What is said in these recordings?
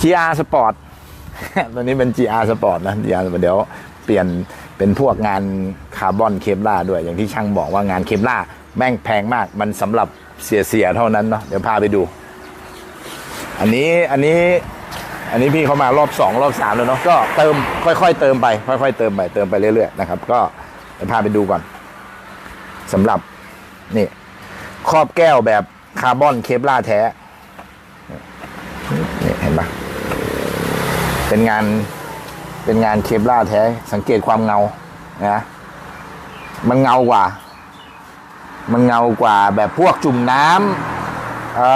GR Sport ตัวนี้เป็น GR Sport นะ GR Sport เดี๋ยวเปลี่ยนเป็นพวกงานคาร์บอนเคปล่าด้วยอย่างที่ช่างบอกว่างานเคปล่าแม่งแพงมากมันสำหรับเสียเสียๆเท่านั้นเนาะเดี๋ยวพาไปดู อันนี้อันนี้อันนี้พี่เขามารอบสองรอบสามแล้วเนาะก็เติมค่อย ๆ เติมไป ค่อย ๆ เติมไปเติมไปเรื่อยๆนะครับ ก็เดี๋ยวพาไปดูก่อนสำหรับนี่ครอบแก้วแบบคาร์บอนเคปล่าแท้ นี่เห็นปะ เป็นงานเป็นงานเคปล่าแท้ สังเกตความเงานะมันเงากว่า มันเงากว่าแบบพวกจุ่มน้ำเอ่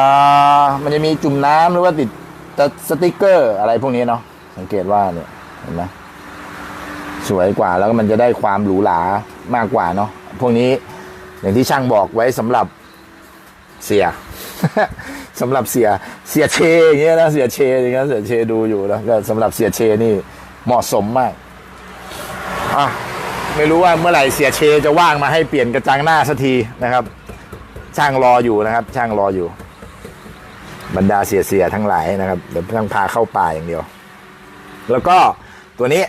อมันจะมีจุ่มน้ำหรือว่าติดสติกเกอร์อะไรพวกนี้เนาะสังเกตว่าเนี่ยเห็นไหมสวยกว่าแล้วก็มันจะได้ความหรูหรามากกว่าเนาะพวกนี้อย่างที่ช่างบอกไว้สำหรับเสีย สำหรับเสียเสียเชอย่างเงี้ยนะเสียเชอย่างเงี้ยเสียเชดูอยู่นะก็สำหรับเสียเชนี่เหมาะสมมากอะไม่รู้ว่าเมื่อไหร่เสียเชจะว่างมาให้เปลี่ยนกระจังหน้าสักทีนะครับ ช่างรออยู่นะครับ ช่างรออยู่ บรรดาเสียเสียทั้งหลายนะครับเดี๋ยวช่างพาเข้าป่าอย่างเดียว แล้วก็ตัวนี้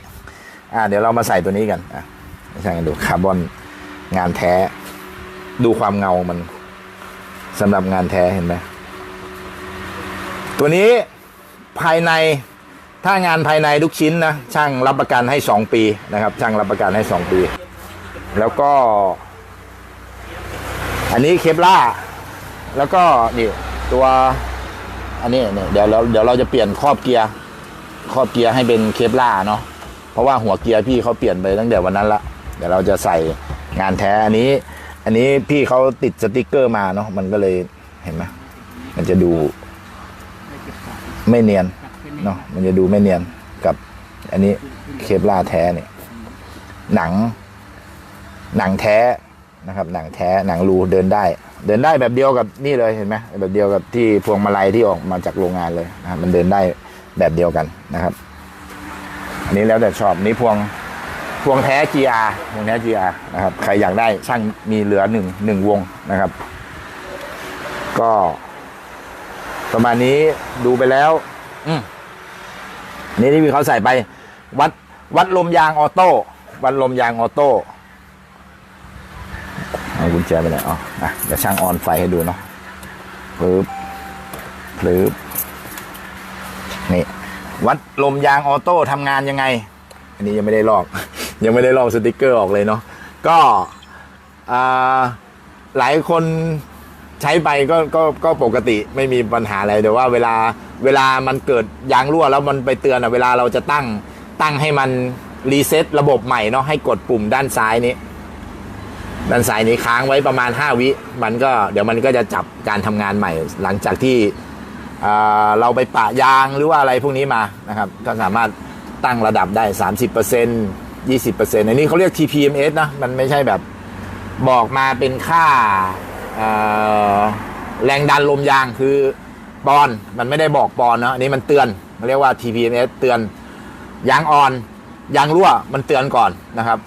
อ่าเดี๋ยวเรามาใส่ตัวนี้กันอะใช่างกันดูคาร์บอนงานแท้ ดูความเงามันสำหรับงานแท้เห็นไหม ตัวนี้ภายในถ้างานภายในทุกชิ้นนะช่างรับประกันให้สองปีนะครับ ช่างรับประกันให้สองปี แล้วก็ อันนี้เคปล่าแล้วก็นี่ตัวอันนี้เนี่ยเดี๋ยวเราเดี๋ยวเราจะเปลี่ยนครอบเกียร์ครอบเกียร์ให้เป็นเคปล่าเนาะเพราะว่าหัวเกียร์พี่เขาเปลี่ยนไปตั้งแต่วันนั้นละเดี๋ยวเราจะใส่งานแท้อันนี้ อันนี้พี่เขาติดสติกเกอร์มาเนาะมันก็เลยเห็นไหมมันจะดู ไม่เนียนเนาะมันจะดูไม่เนียนกับอันนี้เคปล่าแท้เนี่ยหนัง หนังแท้นะครับ หนังแท้หนังรูเดินได้ เดินได้แบบเดียวกับนี่เลยเห็นไหมแบบเดียวกับที่พวงมาลัยที่ออกมาจากโรงงานเลยนะครับมันเดินได้แบบเดียวกันนะครับ อันนี้แล้วแต่ชอบนี่พวงพวงแท้ GR พวงแท้ GR นะครับ ใครอยากได้ช่างมีเหลือหนึ่งหนึ่งวงนะครับ ก็ ประมาณนี้ดูไปแล้ว อืมอันนี่ที่เขาใส่ไป วัดวัดลมยางออโต้วัดลมยางออโต้เอากุญแจไปไหนอ๋ออะเดี๋ยวช่างออนไฟให้ดูเนาะปึ๊บปึ๊บนี่วัดลมยางออโต้ทำงานยังไง อันนี้ยังไม่ได้ลอก ยังไม่ได้ลอกสติกเกอร์ออกเลยเนาะก็อ่าหลายคน ใช้ไปก็ก็ก็ปกติไม่มีปัญหาอะไรแต่ว่าเวลาเวลามันเกิดยางรั่วแล้วมันไปเตือนอะเวลาเราจะตั้งตั้งให้มันรีเซ็ตระบบใหม่เนาะให้กดปุ่มด้านซ้ายนี้ ด้านซ้ายนี้ค้างไว้ประมาณ 5 วิมันก็เดี๋ยวมันก็จะจับการทำงานใหม่ หลังจากที่เราไปปะยางหรือว่าอะไรพวกนี้มานะครับ ก็สามารถตั้งระดับได้ 30% 20%อันนี้เขาเรียก TPMS นะ มันไม่ใช่แบบบอกมาเป็นค่า แรงดันลมยางคือปอนมันไม่ได้บอกปอนนะอันนี้มันเตือนเรียกว่า TPMS เตือนยางอ่อนยางรั่วมันเตือนก่อนนะครับ